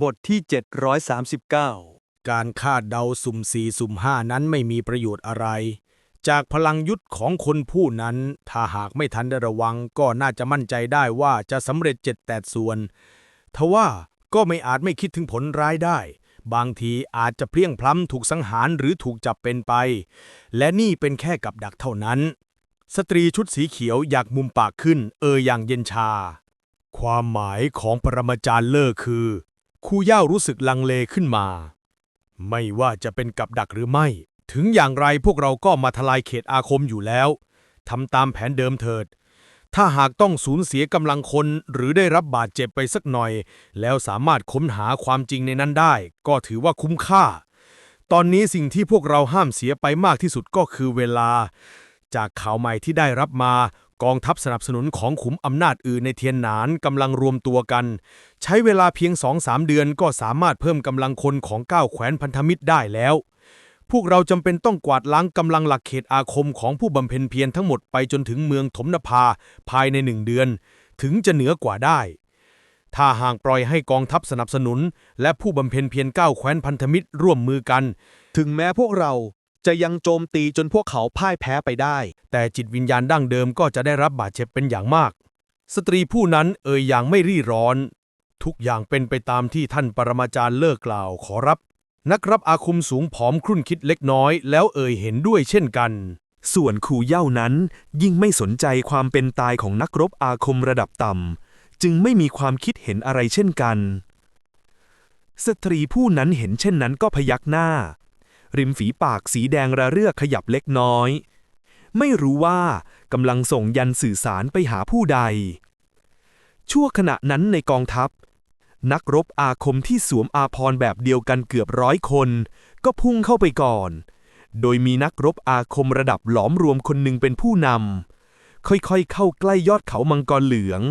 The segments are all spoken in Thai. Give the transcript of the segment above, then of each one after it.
บทที่ 739 การคาดเดาสุ่มสี่สุ่มห้านั้นไม่มีประโยชน์อะไร จากพลังยุทธของคนผู้นั้น ถ้าหากไม่ทันได้ระวังก็น่าจะมั่นใจได้ว่าจะสำเร็จเจ็ดแปดส่วน ทว่าก็ไม่อาจไม่คิดถึงผลร้ายได้ บางทีอาจจะเพลียงพล้ำถูกสังหารหรือถูกจับเป็นไป และนี่เป็นแค่กับดักเท่านั้น สตรีชุดสีเขียวอยากมุมปากขึ้น เอออย่างเย็นชา ความหมายของปรมาจารย์เลอร์คือ ครูย่ารู้สึกลังเลขึ้นมา ไม่ว่าจะเป็นกับดักหรือไม่ ถึงอย่างไรพวกเราก็มาทลายเขตอาคมอยู่แล้วทำตามแผนเดิมเถิด ถ้าหากต้องสูญเสียกำลังคนหรือได้รับบาดเจ็บไปสักหน่อย แล้วสามารถค้นหาความจริงในนั้นได้ ก็ถือว่าคุ้มค่า ตอนนี้สิ่งที่พวกเราห้ามเสียไปมากที่สุดก็คือเวลา จากข่าวใหม่ที่ได้รับมา กองทัพสนับสนุนของขุมอำนาจอื่นในเทียนหนานกำลังรวมตัวกัน ใช้เวลาเพียง2-3เดือนก็สามารถเพิ่มกำลังคนของก้าวแขวนพันธมิตรได้แล้ว พวกเราจำเป็นต้องกวาดล้างกำลังหลักเขตอาคมของผู้บำเพ็ญเพียรทั้งหมดไปจนถึงเมืองถมนภาภายในหนึ่งเดือน ถึงจะเหนือกว่าได้ถ้าห่ากปล่อยให้กองทัพสนับสนุน และผู้บำเพ็ญเพียรก้าวแขวนพันธมิตรร่วมมือกัน ถึงแม้พวกเรา จะยังโจมตีจนพวกเขาพ่ายแพ้ไปได้ แต่จิตวิญญาณดั้งเดิมก็จะได้รับบาดเจ็บเป็นอย่างมาก สตรีผู้นั้นเอ่ยอย่างไม่รีร้อน ทุกอย่างเป็นไปตามที่ท่านปรมาจารย์เลิกกล่าวขอรับ นักรับอาคมสูงผอมครุ่นคิดเล็กน้อย แล้วเอ่ยเห็นด้วยเช่นกัน ส่วนครูเย่านั้นยิ่งไม่สนใจความเป็นตายของนักรบอาคมระดับต่ำจึงไม่มีความคิดเห็นอะไรเช่นกัน สตรีผู้นั้นเห็นเช่นนั้นก็พยักหน้า ริมฝีปากสีแดงระเรื่อขยับเล็กน้อย ไม่รู้ว่ากำลังส่งยันสื่อสารไปหาผู้ใด ชั่วขณะนั้นในกองทัพ นักรบอาคมที่สวมอาพรแบบเดียวกันเกือบร้อยคน ก็พุ่งเข้าไปก่อน โดยมีนักรบอาคมระดับหลอมรวมคนหนึ่งเป็นผู้นำค่อยๆ เข้าใกล้ยอดเขามังกรเหลือง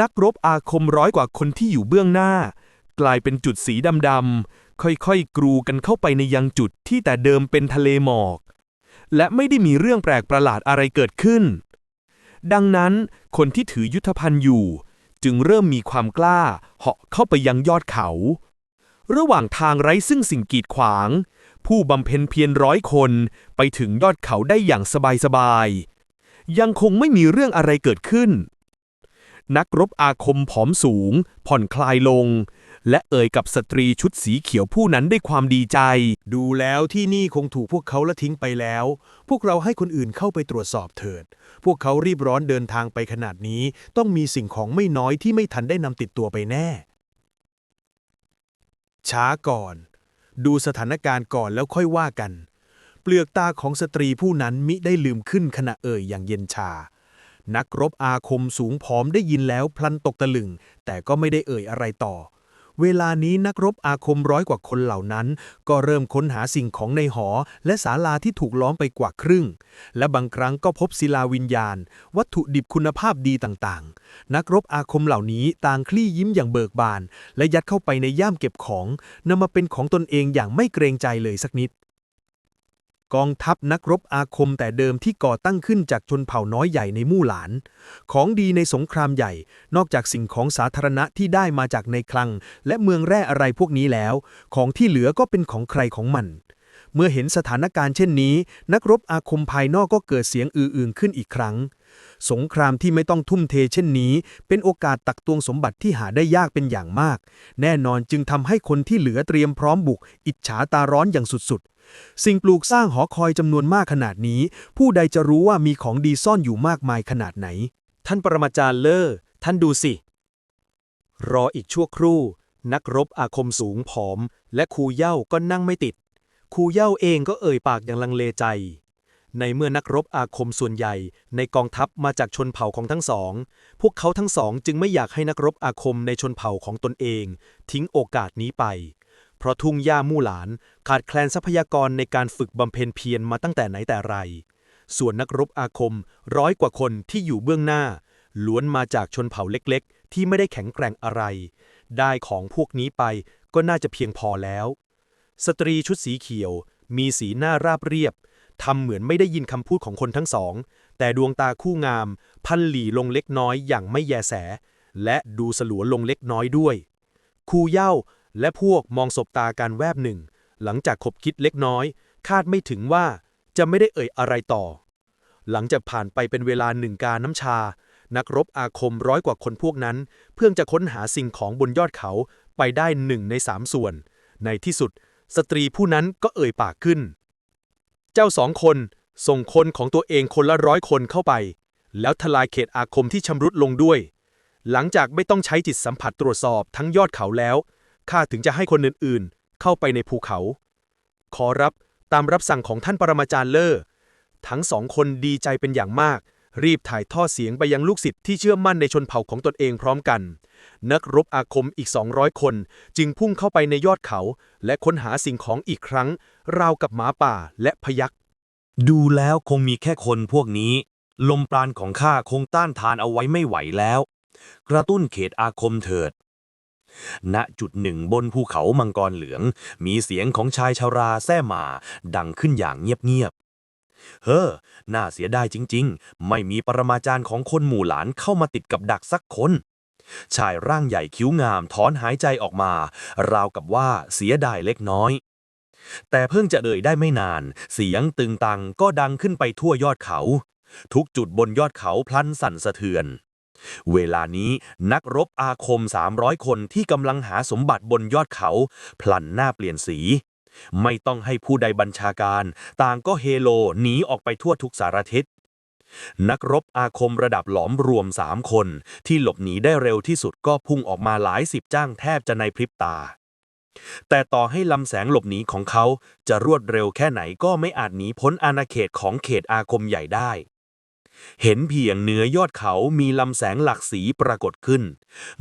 นักรบอาคมร้อยกว่าคนที่อยู่เบื้องหน้ากลายเป็นจุดสีดำๆ ค่อยๆ กรูกันเข้าไปในยังจุดที่แต่เดิมเป็นทะเลหมอก และไม่ได้มีเรื่องแปลกประหลาดอะไรเกิดขึ้น ดังนั้นคนที่ถือยุทธภัณฑ์อยู่ จึงเริ่มมีความกล้าเหาะเข้าไปยังยอดเขา ระหว่างทางไร้ซึ่งสิ่งกีดขวาง ผู้บำเพ็ญเพียรร้อยคนไปถึงยอดเขาได้อย่างสบายๆยังคงไม่มีเรื่องอะไรเกิดขึ้นนักรบอาคมผอมสูง ผ่อนคลายลง และเอ่ยกับสตรีชุดสีเขียวผู้นั้นด้วยความดีใจ ดูแล้วที่นี่คงถูกพวกเขาละทิ้งไปแล้ว พวกเราให้คนอื่นเข้าไปตรวจสอบเถิด พวกเขารีบร้อนเดินทางไปขนาดนี้ ต้องมีสิ่งของไม่น้อยที่ไม่ทันได้นำติดตัวไปแน่ ช้าก่อน ดูสถานการณ์ก่อนแล้วค่อยว่ากัน เปลือกตาของสตรีผู้นั้นมิได้ลืมขึ้นขณะเอ่ยอย่างเย็นชานักรบอาคมสูงผอมได้ยินแล้วพลันตกตะลึง แต่ก็ไม่ได้เอ่ยอะไรต่อ เวลานี้นักรบอาคมร้อยกว่าคนเหล่านั้น ก็เริ่มค้นหาสิ่งของในหอ และศาลาที่ถูกล้อมไปกว่าครึ่ง และบางครั้งก็พบศิลาวิญญาณ วัตถุดิบคุณภาพดีต่างๆ นักรบอาคมเหล่านี้ต่างคลี่ยิ้มอย่างเบิกบาน และยัดเข้าไปในย่ามเก็บของนำมาเป็นของตนเองอย่างไม่เกรงใจเลยสักนิด กองทัพนักรบอาคมแต่เดิมที่ก่อตั้งขึ้นจากชนเผ่าน้อยใหญ่ในมู่หลาน ของดีในสงครามใหญ่ นอกจากสิ่งของสาธารณะที่ได้มาจากในคลัง และเมืองแร่อะไรพวกนี้แล้ว ของที่เหลือก็เป็นของใครของมัน เมื่อเห็นสถานการณ์เช่นนี้ นักรบอาคมภายนอกก็เกิดเสียงอือๆขึ้นอีกครั้ง สงครามที่ไม่ต้องทุ่มเทเช่นนี้ เป็นโอกาสตักตวงสมบัติที่หาได้ยากเป็นอย่างมาก แน่นอนจึงทำให้คนที่เหลือเตรียมพร้อมบุก อิจฉาตาร้อนอย่างสุดๆ สิ่งปลูกสร้างหอคอยจำนวนมากขนาดนี้ ผู้ใดจะรู้ว่ามีของดีซ่อนอยู่มากมายขนาดไหน ท่านปรมาจารย์เลอร์ท่านดูสิ รออีกชั่วครู่ นักรบอาคมสูงผอม และครูเย้าก็นั่งไม่ติดครูเย้าเองก็เอ่ยปากอย่างลังเลใจ ในเมื่อนักรบอาคมส่วนใหญ่ ในกองทัพมาจากชนเผ่าของทั้งสอง พวกเขาทั้งสองจึงไม่อยากให้นักรบอาคมในชนเผ่าของตนเอง ทิ้งโอกาสนี้ไป เพราะทุ่งหญ้ามู่หลาน ขาดแคลนทรัพยากรในการฝึกบำเพ็ญเพียรมาตั้งแต่ไหนแต่ไร ส่วนนักรบอาคมร้อยกว่าคนที่อยู่เบื้องหน้า ล้วนมาจากชนเผ่าเล็กๆ ที่ไม่ได้แข็งแกร่งอะไร ได้ของพวกนี้ไปก็น่าจะเพียงพอแล้ว สตรีชุดสีเขียว มีสีหน้าราบเรียบทำเหมือนไม่ได้ยินคำพูดของคนทั้งสอง แต่ดวงตาคู่งาม พันหลีลงเล็กน้อยอย่างไม่แยแส และดูสลัวลงเล็กน้อยด้วยครูเย้า และพวกมองสบตากันแวบหนึ่ง หลังจากคบคิดเล็กน้อย คาดไม่ถึงว่าจะไม่ได้เอ่ยอะไรต่อ หลังจากผ่านไปเป็นเวลาหนึ่งกาน้ำชา นักรบอาคมร้อยกว่าคนพวกนั้น เพื่อจะค้นหาสิ่งของบนยอดเขาไปได้หนึ่งในสามส่วน ในที่สุด สตรีผู้นั้นก็เอ่ยปากขึ้น เจ้าสองคนส่งคนของตัวเองคนละร้อยคนเข้าไป แล้วทลายเขตอาคมที่ชำรุดลงด้วย หลังจากไม่ต้องใช้จิตสัมผัสตรวจสอบทั้งยอดเขาแล้ว ข้าถึงจะให้คนอื่นๆ เข้าไปในภูเขา ขอรับตามรับสั่งของท่านปรมาจารย์เลอร์ทั้งสองคนดีใจเป็นอย่างมาก รีบถ่ายทอดเสียงไปยังลูกศิษย์ที่เชื่อมั่นในชนเผ่าของตนเองพร้อมกัน นักรบอาคมอีก 200 คน จึงพุ่งเข้าไปในยอดเขา และค้นหาสิ่งของอีกครั้ง ราวกับหมาป่าและพยักดูแล้วคงมีแค่คนพวกนี้ ลมปราณของข้าคงต้านทานเอาไว้ไม่ไหวแล้ว กระตุ้นเขตอาคมเถิด ณจุดหนึ่งบนภูเขามังกรเหลือง มีเสียงของชายชาราแซ่หมา ดังขึ้นอย่างเงียบๆ เฮ้อ น่าเสียดายจริง ๆ ไม่มีปรมาจารย์ของคนหมู่หลานเข้ามาติดกับดักสักคน ชายร่างใหญ่คิ้วงามถอนหายใจออกมา ราวกับว่าเสียดายเล็กน้อยแต่เพิ่งจะเอ่ยได้ไม่นาน เสียงตึงตังก็ดังขึ้นไปทั่วยอดเขา ทุกจุดบนยอดเขาพลันสั่นสะเทือน เวลานี้นักรบอาคม 300 คนที่กำลังหาสมบัติบนยอดเขา พลันหน้าเปลี่ยนสี ไม่ต้องให้ผู้ใดบัญชาการ ต่างก็เฮโลหนีออกไปทั่วทุกสารทิศนักรบอาคมระดับหลอมรวมสามคน ที่หลบหนีได้เร็วที่สุดก็พุ่งออกมาหลายสิบจ้างแทบจะในพริบตา แต่ต่อให้ลำแสงหลบหนีของเขาจะรวดเร็วแค่ไหนก็ไม่อาจหนีพ้นอาณาเขตของเขตอาคมใหญ่ได้ เห็นเพียงเนื้อยอดเขามีลำแสงหลักสีปรากฏขึ้น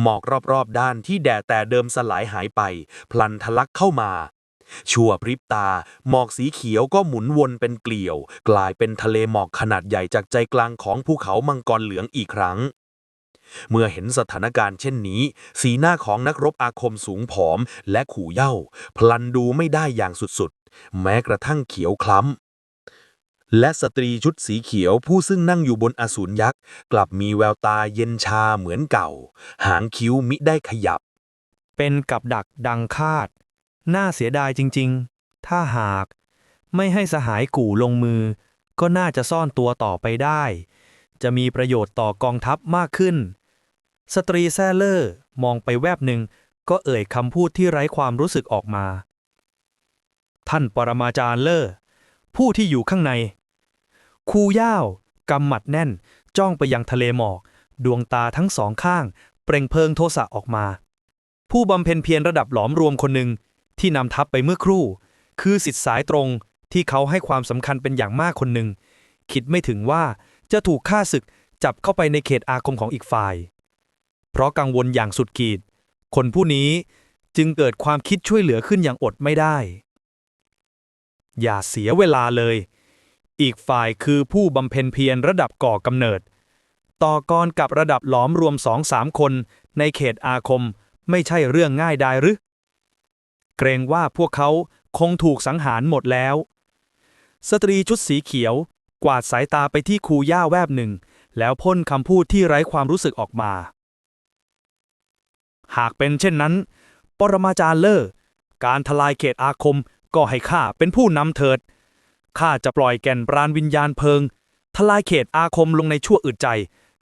หมอกรอบๆด้านที่แดดแต่เดิมสลายหายไป พลันทะลักเข้ามา ชั่วพริบตา หมอกสีเขียวก็หมุนวนเป็นเกลียว กลายเป็นทะเลหมอกขนาดใหญ่จากใจกลางของภูเขามังกรเหลืองอีกครั้งเมื่อเห็นสถานการณ์เช่นนี้ สีหน้าของนักรบอาคมสูงผอมและขู่เย่า พลันดูไม่ได้อย่างสุดๆ แม้กระทั่งเขียวคล้ำ และสตรีชุดสีเขียวผู้ซึ่งนั่งอยู่บนอสูรยักษ์ กลับมีแววตาเย็นชาเหมือนเก่า หางคิ้วมิได้ขยับ เป็นกับดักดังคาด น่าเสียดายจริงๆ ถ้าหาก ไม่ให้สหายกู่ลงมือ ก็น่าจะซ่อนตัวต่อไปได้ จะมีประโยชน์ต่อกองทัพมากขึ้น สตรีแซเลอร์มองไปแวบหนึ่งก็เอ่ยคำพูดที่ไร้ความรู้สึกออกมา ท่านปรมาจารย์เลอร์ผู้ที่อยู่ข้างใน คูย่าวกำหมัดแน่น จ้องไปยังทะเลหมอก ดวงตาทั้งสองข้าง เปล่งเพลิงโทสะออกมา ผู้บำเพ็ญเพียรระดับหลอมรวมคนหนึ่งที่นำทัพไปเมื่อครู่ คือสิทธิสายตรงที่เขาให้ความสำคัญเป็นอย่างมากคนหนึ่ง คิดไม่ถึงว่าจะถูกฆ่าศึกจับเข้าไปในเขตอาคมของอีกฝ่าย เพราะกังวลอย่างสุดขีด คนผู้นี้จึงเกิดความคิดช่วยเหลือขึ้นอย่างอดไม่ได้ อย่าเสียเวลาเลย อีกฝ่ายคือผู้บำเพ็ญเพียรระดับก่อกำเนิด ต่อกรกับระดับหลอมรวมสองสามคน ในเขตอาคมไม่ใช่เรื่องง่ายได้หรือ เกรงว่าพวกเขาคงถูกสังหารหมดแล้ว สตรีชุดสีเขียว กวาดสายตาไปที่คูย่าแวบหนึ่ง แล้วพ่นคำพูดที่ไร้ความรู้สึกออกมา หากเป็นเช่นนั้น ปรมาจารย์เลอร์การทลายเขตอาคมก็ให้ข้าเป็นผู้นำเถิด ข้าจะปล่อยแก่นปราณวิญญาณเพลิง ทลายเขตอาคมลงในชั่วอึดใจ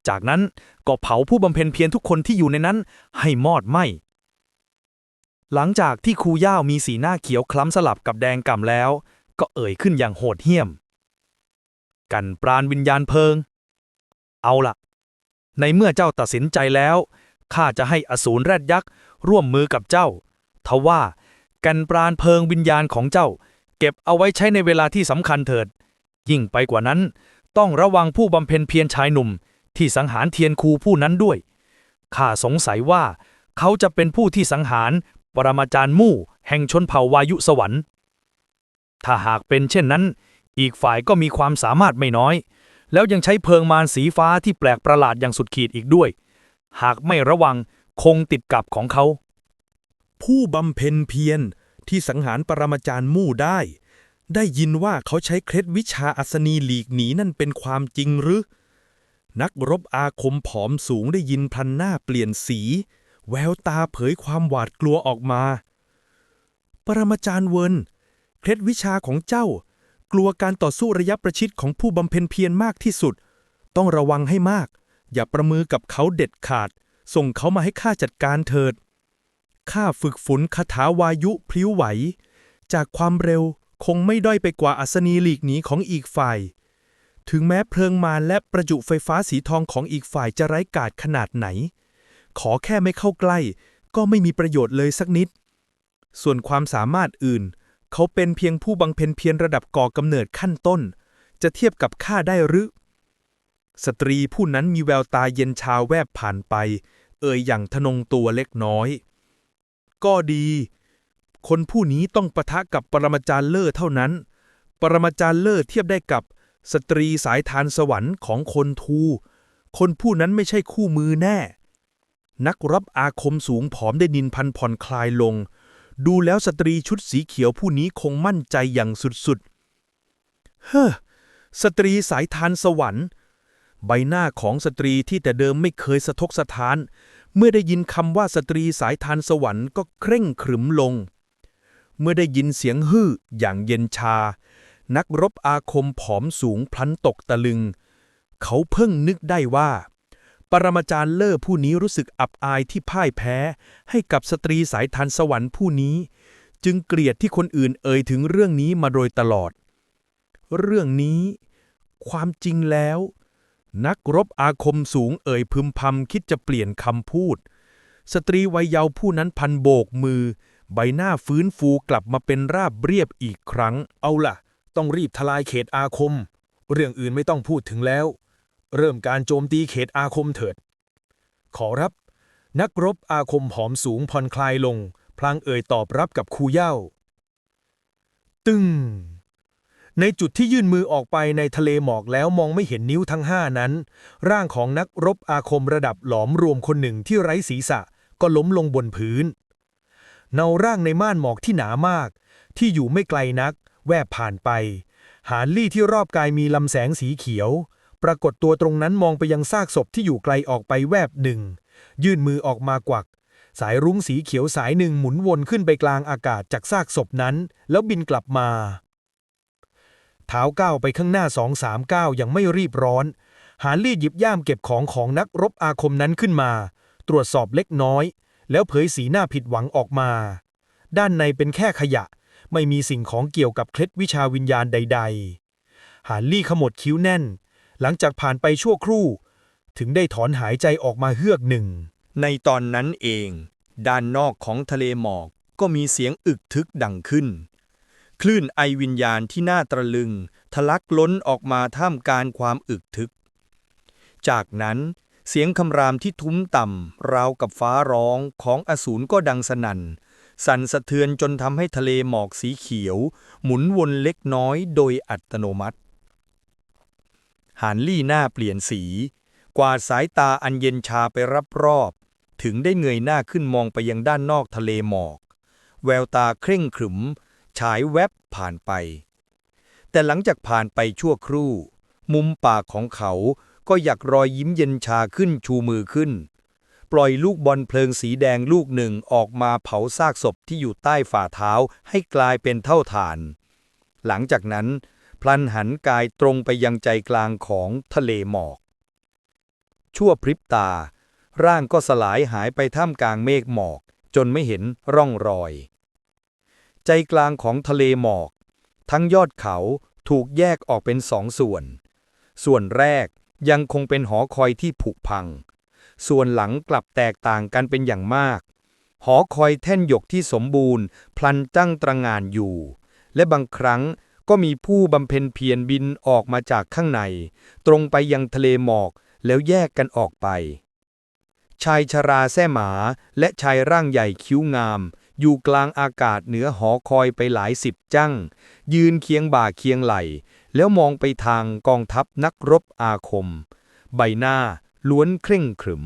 จากนั้นก็เผาผู้บำเพ็ญเพียรทุกคนที่อยู่ในนั้นให้มอดไหมหลังจากที่ครูย่าวมีสีหน้าเขียวคล้ำสลับกับแดงก่ำแล้ว ก็เอ่ยขึ้นอย่างโหดเหี้ยม กันปราณวิญญาณเพลิง เอาล่ะในเมื่อเจ้าตัดสินใจแล้วข้าจะให้อสูรแรดยักษ์ร่วมมือกับเจ้า ทว่ากันปราณเพลิงวิญญาณของเจ้า เก็บเอาไว้ใช้ในเวลาที่สำคัญเถิด ยิ่งไปกว่านั้น ต้องระวังผู้บำเพ็ญเพียรชายหนุ่ม ที่สังหารเทียนคูผู้นั้นด้วยข้าสงสัยว่า เขาจะเป็นผู้ที่สังหาร ปรมาจารย์มู่ แห่งชนเผ่าวายุสวรรค์ ถ้าหากเป็นเช่นนั้น อีกฝ่ายก็มีความสามารถไม่น้อย แล้วยังใช้เพลิงมารสีฟ้าที่แปลกประหลาดอย่างสุดขีดอีกด้วย หากไม่ระวังคงติดกับของเขา ผู้บำเพ็ญเพียร ที่สังหารปรมาจารย์มู่ได้ ได้ยินว่าเขาใช้เคล็ดวิชาอัศนีหลีกหนีนั่นเป็นความจริงหรือ นักรบอาคมผอมสูงได้ยินพลันหน้าเปลี่ยนสี แววตาเผยความหวาดกลัวออกมา ปรมาจารย์เวินเคล็ดวิชาของเจ้า กลัวการต่อสู้ระยะประชิดของผู้บำเพ็ญเพียรมากที่สุด ต้องระวังให้มาก อย่าประมือกับเขาเด็ดขาด ส่งเขามาให้ข้าจัดการเถิด ข้าฝึกฝนคาถาวายุพลิ้วไหว จากความเร็วคงไม่ด้อยไปกว่าอัศนีหลีกหนีของอีกฝ่าย ถึงแม้เพลิงมารและประจุไฟฟ้าสีทองของอีกฝ่ายจะไร้กาจขนาดไหน ขอแค่ไม่เข้าใกล้ ก็ไม่มีประโยชน์เลยสักนิด ส่วนความสามารถอื่น เขาเป็นเพียงผู้บังเพ็ญเพียรระดับก่อกำเนิดขั้นต้น จะเทียบกับข้าได้หรือ สตรีผู้นั้นมีแววตาเย็นชาแวบผ่านไป เอ่ยอย่างทะนงตัวเล็กน้อย ก็ดี คนผู้นี้ต้องปะทะกับปรมาจารย์เล่อเท่านั้น ปรมาจารย์เล่อเทียบได้กับสตรีสายทานสวรรค์ของคนทู คนผู้นั้นไม่ใช่คู่มือแน่ นักรับอาคมสูงผอมได้นินพันผ่อนคลายลง ดูแล้วสตรีชุดสีเขียวผู้นี้คงมั่นใจอย่างสุดๆ เฮ้อ สตรีสายทานสวรรค์ ใบหน้าของสตรีที่แต่เดิมไม่เคยสะทกสะท้าน เมื่อได้ยินคำว่าสตรีสายทานสวรรค์ก็เคร่งขรึมลง เมื่อได้ยินเสียงฮืออย่างเย็นชา นักรบอาคมผอมสูงพลันตกตะลึง เขาเพิ่งนึกได้ว่า ปรมาจารย์เล่อผู้นี้รู้สึกอับอายที่พ่ายแพ้ ให้กับสตรีสายทานสวรรค์ผู้นี้ จึงเกลียดที่คนอื่นเอ่ยถึงเรื่องนี้มาโดยตลอด เรื่องนี้ ความจริงแล้ว นักรบอาคมสูงเอ่ยพึมพำคิดจะเปลี่ยนคำพูด สตรีวัยเยาว์ผู้นั้นพันโบกมือ ใบหน้าฟื้นฟูกลับมาเป็นราบเรียบอีกครั้ง เอาล่ะ ต้องรีบทลายเขตอาคม เรื่องอื่นไม่ต้องพูดถึงแล้ว เริ่มการโจมตีเขตอาคมเถิด ขอรับ นักรบอาคมผอมสูงผ่อนคลายลง พลางเอ่ยตอบรับกับคูเย่า ตึ้ง ในจุดที่ยื่นมือออกไปในทะเลหมอกแล้วมองไม่เห็นนิ้วทั้งห้านั้น ร่างของนักรบอาคมระดับหลอมรวมคนหนึ่งที่ไร้ศีรษะก็ล้มลงบนพื้น เนาร่างในม่านหมอกที่หนามาก ที่อยู่ไม่ไกลนัก แวบผ่านไป หาลี่ที่รอบกายมีลำแสงสีเขียว ปรากฏตัวตรงนั้นมองไปยังซากศพที่อยู่ไกลออกไปแวบหนึ่ง ยื่นมือออกมากวัก สายรุ้งสีเขียวสายหนึ่งหมุนวนขึ้นไปกลางอากาศจากซากศพนั้น แล้วบินกลับมา เท้าก้าวไปข้างหน้าสองสามก้าวยังไม่รีบร้อน หาลี่หยิบย่ามเก็บของของนักรบอาคมนั้นขึ้นมา ตรวจสอบเล็กน้อย แล้วเผยสีหน้าผิดหวังออกมา ด้านในเป็นแค่ขยะ ไม่มีสิ่งของเกี่ยวกับเคล็ดวิชาวิญญาณใด ๆ หาลี่ขมวดคิ้วแน่น หลังจากผ่านไปชั่วครู่ ถึงได้ถอนหายใจออกมาเฮือกหนึ่ง ในตอนนั้นเอง ด้านนอกของทะเลหมอกก็มีเสียงอึกทึกดังขึ้น คลื่นไอวิญญาณที่น่าตระลึง ทะลักล้นออกมาท่ามกลางความอึกทึก จากนั้นเสียงคำรามที่ทุ้มต่ำราวกับฟ้าร้องของอสูรก็ดังสนั่น สั่นสะเทือนจนทำให้ทะเลหมอกสีเขียว หมุนวนเล็กน้อยโดยอัตโนมัติ หานลี่หน้าเปลี่ยนสี กวาดสายตาอันเย็นชาไปรับรอบ ถึงได้เงยหน้าขึ้นมองไปยังด้านนอกทะเลหมอก แววตาเคร่งขรึม ฉายแวบผ่านไป แต่หลังจากผ่านไปชั่วครู่ มุมปากของเขาก็อยากรอยยิ้มเย็นชาขึ้นชูมือขึ้น ปล่อยลูกบอลเพลิงสีแดงลูกหนึ่งออกมาเผาซากศพที่อยู่ใต้ฝ่าเท้าให้กลายเป็นเท่าฐาน หลังจากนั้น พลันหันกายตรงไปยังใจกลางของทะเลหมอก ชั่วพริบตา ร่างก็สลายหายไปท่ามกลางเมฆหมอกจนไม่เห็นร่องรอย ใจกลางของทะเลหมอก ทั้งยอดเขาถูกแยกออกเป็นสองส่วน ส่วนแรกยังคงเป็นหอคอยที่ผุพัง ส่วนหลังกลับแตกต่างกันเป็นอย่างมาก หอคอยแท่นหยกที่สมบูรณ์ พลันตั้งตระงานอยู่ และบางครั้งก็มีผู้บำเพ็ญเพียรบินออกมาจากข้างใน ตรงไปยังทะเลหมอกแล้วแยกกันออกไป ชายชราแส้หมาและชายร่างใหญ่คิ้วงาม อยู่กลางอากาศเหนือหอคอยไปหลายสิบจังยืนเคียงบ่าเคียงไหล แล้วมองไปทางกองทัพนักรบอาคม ใบหน้าล้วนเคร่งขรึม